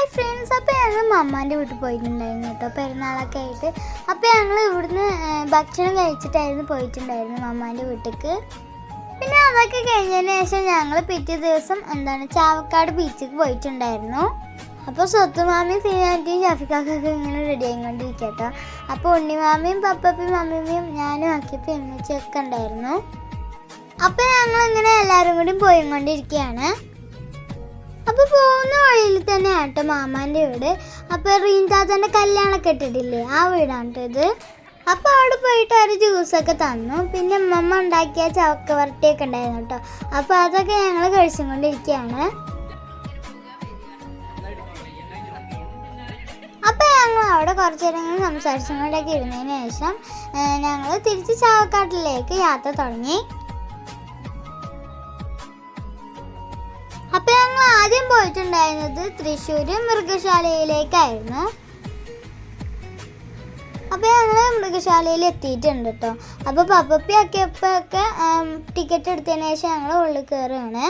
Hi friends അപ്പോൾ ഞങ്ങൾ മമ്മാന്റെ വീട്ടിൽ പോയിട്ടുണ്ടായിരുന്നു കേട്ടോ. പെരുന്നാളൊക്കെ ആയിട്ട്. അപ്പോൾ ഞങ്ങൾ ഇവിടുന്ന് ഭക്ഷണം കഴിച്ചിട്ടായിരുന്നു പോയിട്ടുണ്ടായിരുന്നു മമ്മാന്റെ വീട്ടിലേക്ക് പിന്നെ അതൊക്കെ കഴിഞ്ഞതിന് ശേഷം ഞങ്ങൾ പിറ്റേ ദിവസം എന്താണ് ചാവക്കാട് ബീച്ചിൽ പോയിട്ടുണ്ടായിരുന്നു. അപ്പോൾ സ്വത്തുമാമയും സീനാറ്റിയും ഷഫിക്കാക്കൊക്കെ ഇങ്ങനെ റെഡി ആയിക്കൊണ്ടിരിക്കുക കേട്ടോ അപ്പോൾ ഉണ്ണിമാമയും പപ്പപ്പയും മമ്മിയും ഞാനും ആക്കിയപ്പോൾ എമ്മിച്ചൊക്കെ ഉണ്ടായിരുന്നു. അപ്പോൾ ഞങ്ങൾ ഇങ്ങനെ എല്ലാവരും കൂടി പോയിക്കൊണ്ടിരിക്കുകയാണ്. അപ്പൊ പോകുന്ന വഴിയിൽ തന്നെ ആട്ടോ മാമാന്റെ വീട്. അപ്പൊ റീൻതാത്തന്റെ കല്യാണമൊക്കെ ഇട്ടിട്ടില്ലേ? ആ വീടാണ് ഇത്. അപ്പൊ അവിടെ പോയിട്ട് ഒരു ജ്യൂസൊക്കെ തന്നു. പിന്നെ അമ്മമ്മ ഉണ്ടാക്കിയ ചവക്ക വരട്ടിയൊക്കെ ഉണ്ടായിരുന്നു കേട്ടോ. അപ്പൊ അതൊക്കെ ഞങ്ങൾ കഴിച്ചുകൊണ്ടിരിക്കുകയാണ്. അപ്പൊ ഞങ്ങൾ അവിടെ കുറച്ചു നേരം സംസാരിച്ചുകൊണ്ടൊക്കെ ഇരുന്നതിന് ശേഷം ഞങ്ങൾ തിരിച്ച് ചാവക്കാട്ടിലേക്ക് യാത്ര തുടങ്ങി. ആദ്യം പോയിട്ടുണ്ടായിരുന്നത് തൃശ്ശൂർ മൃഗശാലയിലേക്കായിരുന്നു. അപ്പൊ ഞങ്ങൾ മൃഗശാലയിൽ എത്തിയിട്ടുണ്ട് കേട്ടോ അപ്പൊ പപ്പപ്പി ആക്കിയപ്പോഴൊക്കെ ടിക്കറ്റ് എടുത്തതിന് ശേഷം ഞങ്ങൾ ഉള്ളിൽ കയറുകയാണ്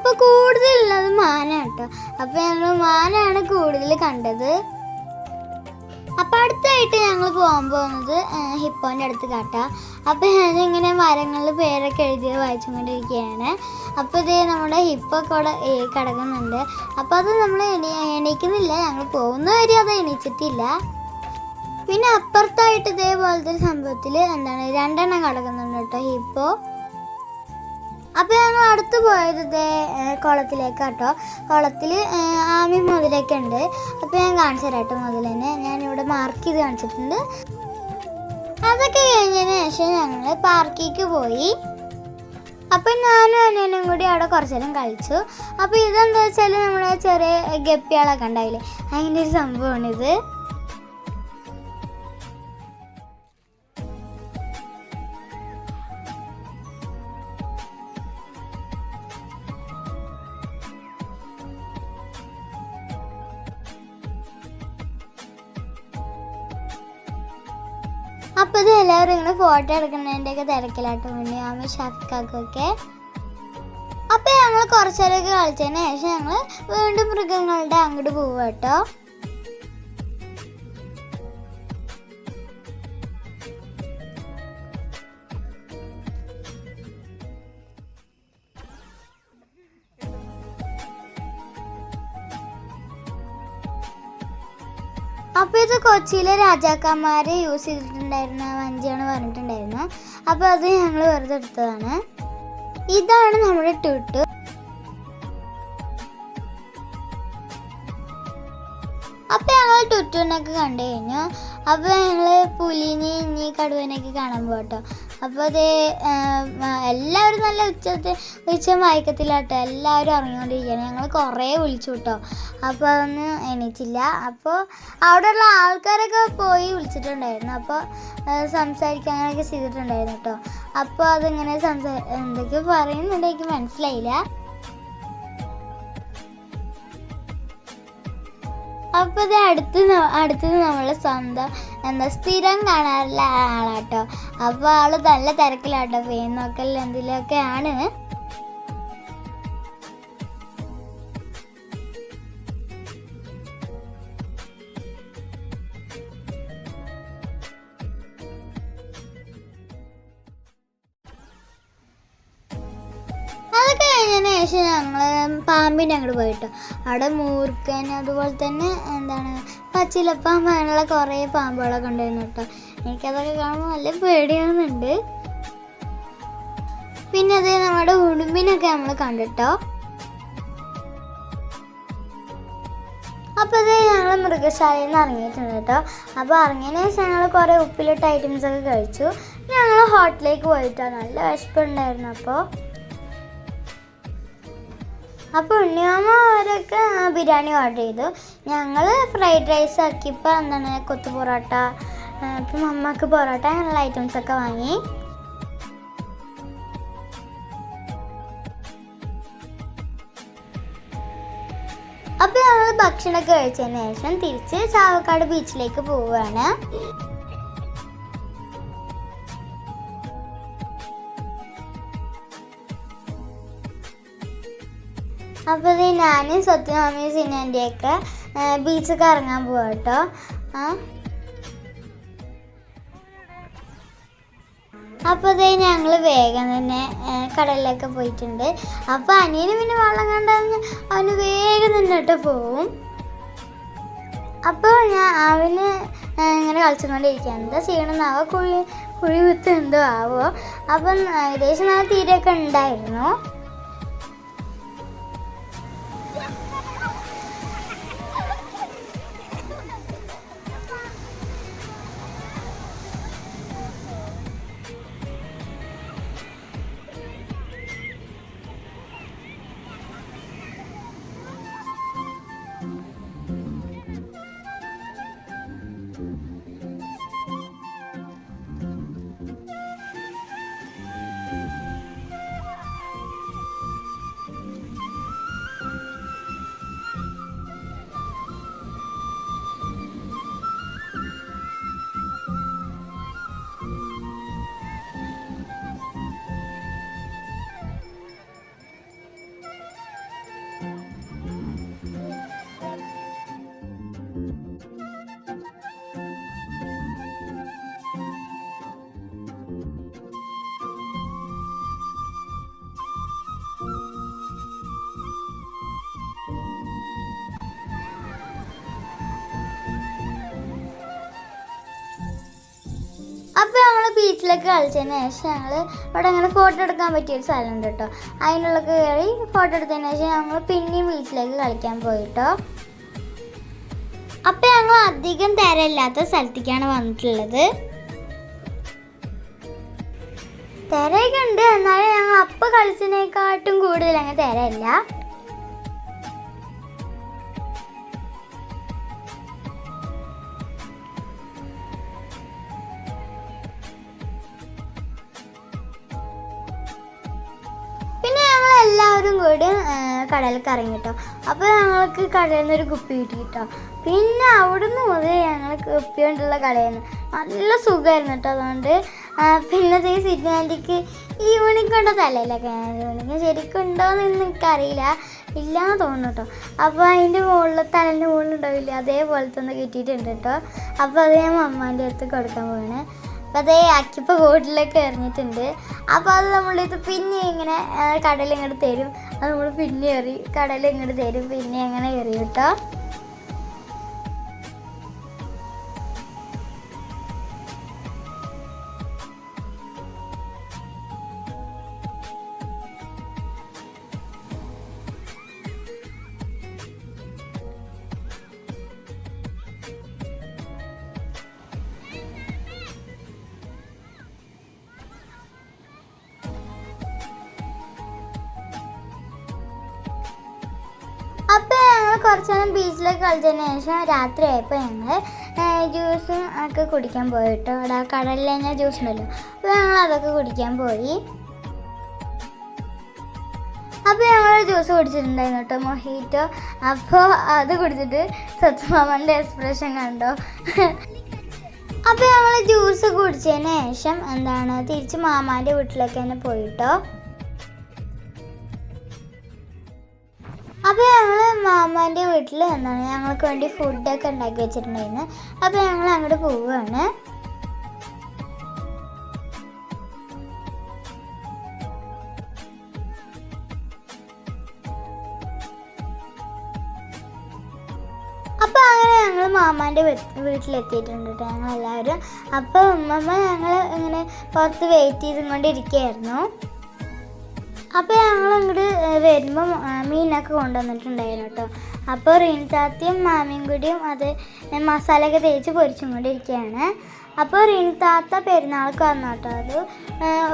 അപ്പൊ കൂടുതലുള്ളത് മാന അപ്പൊ ഞങ്ങൾ മാനാണ് കൂടുതൽ കണ്ടത്. അപ്പൊ അടുത്തായിട്ട് ഞങ്ങൾ പോകാൻ പോകുന്നത് ഹിപ്പോന്റെ അടുത്ത് കാട്ടാ. അപ്പൊ ഞാനിങ്ങനെ മരങ്ങളിൽ പേരൊക്കെ എഴുതി വായിച്ചുകൊണ്ടിരിക്കുകയാണ്. അപ്പൊ ഇത് നമ്മുടെ ഹിപ്പോ കൂടെ കിടക്കുന്നുണ്ട്. അപ്പൊ അത് നമ്മൾ എണീ എണീക്കുന്നില്ല. ഞങ്ങൾ പോകുന്ന വരെ അത് എണീച്ചിട്ടില്ല. പിന്നെ അപ്പുറത്തായിട്ട് ഇതേപോലത്തെ സംഭവത്തിൽ എന്താണ് രണ്ടെണ്ണം കിടക്കുന്നുണ്ട് കേട്ടോ ഹിപ്പോ. അപ്പൊ ഞങ്ങൾ അടുത്ത് പോയത് കുളത്തിലേക്ക് കേട്ടോ. കുളത്തിൽ ആമി മുതലൊക്കെ ഉണ്ട്. അപ്പൊ ഞാൻ കാണിച്ചു തരാം കേട്ടോ മുതലിനെ ഞാൻ ഇവിടെ മാർക്ക് ചെയ്ത് കാണിച്ചിട്ടുണ്ട്. അതൊക്കെ കഴിഞ്ഞതിന് ശേഷം ഞങ്ങൾ പാർക്കിക്ക് പോയി. അപ്പം ഞാനും അനിയനും കൂടി അവിടെ കുറച്ച് നേരം കളിച്ചു. അപ്പോൾ ഇതെന്താ വെച്ചാൽ നമ്മുടെ ചെറിയ ഗപ്പികളൊക്കെ ഉണ്ടായില്ലേ? അതിന്റെ ഒരു സംഭവമാണിത്. അപ്പൊ ഇത് എല്ലാവരും ഇങ്ങനെ ഫോട്ടോ എടുക്കുന്നതിന്റെ ഒക്കെ തിരക്കിലാട്ടോ ആമ ഷഫ്കാക്കൊക്കെ അപ്പൊ ഞങ്ങൾ കുറച്ചേരൊക്കെ കളിച്ചതിന് ശേഷം ഞങ്ങൾ വീണ്ടും മൃഗങ്ങളുടെ അങ്ങോട്ട് പോവുക കേട്ടോ അപ്പൊ ഇത് കൊച്ചിയിലെ രാജാക്കന്മാര് യൂസ് ചെയ്തിട്ടുണ്ടായിരുന്ന വഞ്ചിയാണ് പറഞ്ഞിട്ടുണ്ടായിരുന്നു. അപ്പോൾ അത് ഞങ്ങൾ വെറുതെ എടുത്തതാണ്. ഇതാണ് നമ്മുടെ ട്യൂട്ട് അപ്പോൾ ഞങ്ങൾ ടുട്ടുവിനൊക്കെ കണ്ടു കഴിഞ്ഞു. അപ്പൊ ഞങ്ങൾ പുലിനെ ഇനി കടുവനൊക്കെ കാണാൻ പോട്ടോ അപ്പോൾ അത് നല്ല ഉച്ചത്തെ ഉച്ച മയക്കത്തിലാട്ടോ. എല്ലാവരും ഇറങ്ങിക്കൊണ്ടിരിക്കുകയാണ് ഞങ്ങൾ കുറേ വിളിച്ചു കേട്ടോ അപ്പോൾ അതൊന്നും എണീറ്റില്ല അപ്പോൾ അവിടെയുള്ള ആൾക്കാരൊക്കെ പോയി വിളിച്ചിട്ടുണ്ടായിരുന്നു. അപ്പോൾ സംസാരിക്കാനൊക്കെ ചെയ്തിട്ടുണ്ടായിരുന്നു കേട്ടോ അപ്പോൾ അതിങ്ങനെ സംസാ എന്തൊക്കെയോ പറയുന്നുണ്ട് എനിക്ക് മനസ്സിലായില്ല. അപ്പോൾ ഇത് അടുത്ത് അടുത്ത് അടുത്തത് നമ്മളെ സ്വന്തം എന്താ സ്ഥിരം കാണാറുള്ള ആളാട്ടോ. അപ്പോൾ ആൾ നല്ല തിരക്കിലാട്ടോ പേൻ നോക്കൽ എന്തിലൊക്കെ കഴിച്ചതിന് ശേഷം ഞങ്ങൾ പാമ്പിന്റെ അങ്ങോട്ട് പോയിട്ടോ. അവിടെ മൂർക്കൻ അതുപോലെ തന്നെ എന്താണ് പച്ചിലപ്പാമ്പ് അങ്ങനെയുള്ള കുറേ പാമ്പുകളൊക്കെ ഉണ്ടായിരുന്നു കേട്ടോ. എനിക്കതൊക്കെ കാണുമ്പോൾ നല്ല പേടിയാവുന്നുണ്ട്. പിന്നെ അത് നമ്മുടെ ഉടുമ്പിനൊക്കെ നമ്മൾ കണ്ടിട്ടോ? അപ്പോൾ ഇത് ഞങ്ങൾ മൃഗശാലയിൽ നിന്ന് ഇറങ്ങിയിട്ടുണ്ട് കേട്ടോ. അപ്പോൾ ഇറങ്ങിയതിന് ശേഷം ഞങ്ങൾ കുറേ ഉപ്പിലിട്ട ഐറ്റംസ് ഒക്കെ കഴിച്ചു. ഞങ്ങൾ ഹോട്ടലിലേക്ക് പോയിട്ടോ. നല്ല വിശപ്പുണ്ടായിരുന്നു അപ്പോൾ അപ്പോൾ ഉണ്ണിയമ്മ അവരൊക്കെ ബിരിയാണി ഓർഡർ ചെയ്തു. ഞങ്ങൾ ഫ്രൈഡ് റൈസ് ആക്കിയപ്പോൾ എന്താണ് കൊത്തു പൊറോട്ട ഇപ്പം അമ്മയ്ക്ക് പൊറോട്ട അങ്ങനെയുള്ള ഐറ്റംസ് ഒക്കെ വാങ്ങി. അപ്പോൾ ഞങ്ങൾ ഭക്ഷണമൊക്കെ കഴിച്ചതിന് ശേഷം തിരിച്ച് ചാവക്കാട് ബീച്ചിലേക്ക് പോവുകയാണ്. അപ്പോൾ ഇത് ഞാനും സ്വത്തിനാമി സിനിമന്റെയൊക്കെ ബീച്ചൊക്കെ ഇറങ്ങാൻ പോകാം കേട്ടോ. ആ? അപ്പോൾ അതേ ഞങ്ങൾ വേഗം തന്നെ കടലിലൊക്കെ പോയിട്ടുണ്ട്. അപ്പോൾ അനിയന് പിന്നെ വെള്ളം കണ്ടെന്ന് അവന് വേഗം തന്നെ കേട്ടോ പോവും. അപ്പോൾ ഞാൻ അവന് ഇങ്ങനെ കളിച്ചുകൊണ്ടിരിക്കുക എന്താ ചെയ്യണമെന്നാവോ കുഴി കുഴി കുത്ത് എന്തോ ആവോ. അപ്പം ഏകദേശം നല്ല തീരൊക്കെ ഉണ്ടായിരുന്നു. ഞങ്ങൾ ബീച്ചിലൊക്കെ കളിച്ചതിന് ശേഷം ഞങ്ങൾ ഇവിടെ അങ്ങനെ ഫോട്ടോ എടുക്കാൻ പറ്റിയ ഒരു സ്ഥലമുണ്ട് കേട്ടോ. അതിനുള്ള കയറി ഫോട്ടോ എടുത്തതിന് ശേഷം ഞങ്ങൾ പിന്നെയും ബീച്ചിലേക്ക് കളിക്കാൻ പോയിട്ടോ. അപ്പോൾ ഞങ്ങൾ അധികം തിരയില്ലാത്ത സ്ഥലത്തേക്കാണ് വന്നിട്ടുള്ളത്. തിരയൊക്കെ ഉണ്ട്. എന്നാലും ഞങ്ങൾ അപ്പം കളിച്ചതിനേക്കാട്ടും കൂടുതൽ അങ്ങനെ തിരയില്ല. കടലിൽ ഇറങ്ങി കേട്ടോ അപ്പോൾ ഞങ്ങൾക്ക് കടലിൽ നിന്ന് ഒരു കുപ്പി കിട്ടി കേട്ടോ പിന്നെ അവിടുന്ന് മുതൽ ഞങ്ങൾ കുപ്പി കൊണ്ടുള്ള നല്ല സുഖമായിരുന്നു കേട്ടോ അതുകൊണ്ട്. പിന്നെ ഈ സിഗ്നാന്റിക്ക് ഈ യൂണിക്കൊണ്ട തലയിലൊക്കെ യൂണിക്ക് ശരിക്കും ഉണ്ടോയെന്ന് എനിക്കറിയില്ല. ഇല്ലാന്ന് തോന്നുന്നു കേട്ടോ അപ്പോൾ അതിന്റെ മുകളിൽ തലേന്റെ മുകളിൽ ഉണ്ടാവില്ല അതേപോലത്തെ ഒന്ന് കിട്ടിയിട്ടുണ്ട് കേട്ടോ അപ്പോൾ അത് ഞാൻ മമ്മാന്റെ അടുത്ത് കൊടുക്കാൻ പോവാണ്. അപ്പോൾ അതേ അക്കിപ്പോൾ ബോട്ടിലൊക്കെ എറിഞ്ഞിട്ടുണ്ട്. അപ്പോൾ അത് നമ്മളിത് പിന്നെ ഇങ്ങനെ കടലിങ്ങോട്ട് തരും. അത് നമ്മൾ പിന്നെ എറി കടലിങ്ങോട്ട് തരും പിന്നെ അങ്ങനെ എറി കേട്ടോ കുറച്ച് നേരം ബീച്ചിലൊക്കെ കളിച്ചതിന് ശേഷം രാത്രി ആയപ്പോൾ ഞങ്ങൾ ജ്യൂസും ഒക്കെ കുടിക്കാൻ പോയി കേട്ടോ അവിടെ കടലിൽ ജ്യൂസ് ഉണ്ടല്ലോ. അപ്പോൾ ഞങ്ങൾ അതൊക്കെ കുടിക്കാൻ പോയി. അപ്പോൾ ഞങ്ങൾ ജ്യൂസ് കുടിച്ചിട്ടുണ്ടായിരുന്നു കേട്ടോ മൊഹീറ്റോ. അപ്പോൾ അത് കുടിച്ചിട്ട് സത്യമാമന്റെ എക്സ്പ്രഷൻ കണ്ടോ? അപ്പോൾ ഞങ്ങൾ ജ്യൂസ് കുടിച്ചതിന് ശേഷം എന്താണ് തിരിച്ച് മാമാന്റെ വീട്ടിലേക്ക് തന്നെ പോയിട്ടോ. അപ്പോൾ ഞങ്ങൾ മാമാന്റെ വീട്ടിൽ വന്നാണ്. ഞങ്ങൾക്ക് വേണ്ടി ഫുഡൊക്കെ ഉണ്ടാക്കി വെച്ചിട്ടുണ്ടായിരുന്നു. അപ്പോൾ ഞങ്ങൾ അങ്ങോട്ട് പോവുകയാണ് അപ്പോൾ അങ്ങനെ ഞങ്ങൾ മാമാന്റെ വീട്ടിലെത്തിയിട്ടുണ്ട് കേട്ടോ ഞങ്ങളെല്ലാവരും. അപ്പോൾ ഉമ്മമ്മ ഞങ്ങൾ ഇങ്ങനെ പുറത്ത് വെയിറ്റ് ചെയ്തുകൊണ്ടിരിക്കുകയായിരുന്നു അപ്പോൾ ഞങ്ങൾ ഇങ്ങോട്ട് വരുമ്പം മീനൊക്കെ കൊണ്ടുവന്നിട്ടുണ്ടായിരുന്നു കേട്ടോ. അപ്പോൾ റീൻതാത്തിയും മാമിയും കൂടിയും അത് മസാലയൊക്കെ തേച്ച് പൊരിച്ചും കൊണ്ടിരിക്കുകയാണ് അപ്പോൾ റീൻതാത്ത പെരുന്നാൾക്ക് വന്നു കേട്ടോ. അത്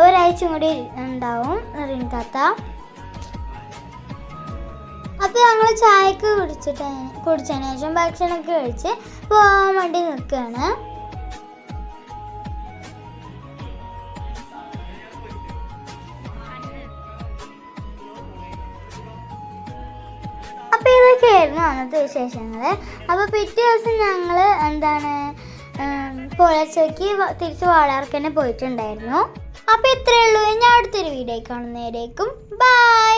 ഒരാഴ്ച കൂടി ഉണ്ടാവും റീൻതാത്ത അപ്പോൾ ഞങ്ങൾ ചായക്ക് കുടിച്ചിട്ട് കുടിച്ചതിന് ശേഷം ഭക്ഷണമൊക്കെ കഴിച്ച് പോകാൻ വേണ്ടി നിൽക്കുകയാണ്. അപ്പോൾ ഇതൊക്കെയായിരുന്നു അന്നത്തെ വിശേഷങ്ങൾ അപ്പോൾ പിറ്റേ ദിവസം ഞങ്ങൾ എന്താണ് പുലർച്ചയ്ക്ക് തിരിച്ച് വാളാർക്ക് തന്നെ പോയിട്ടുണ്ടായിരുന്നു. അപ്പോൾ ഇത്രയേ ഉള്ളൂ. ഞാൻ അടുത്തൊരു വീഡിയോ കാണുന്നവരേക്കും ബൈ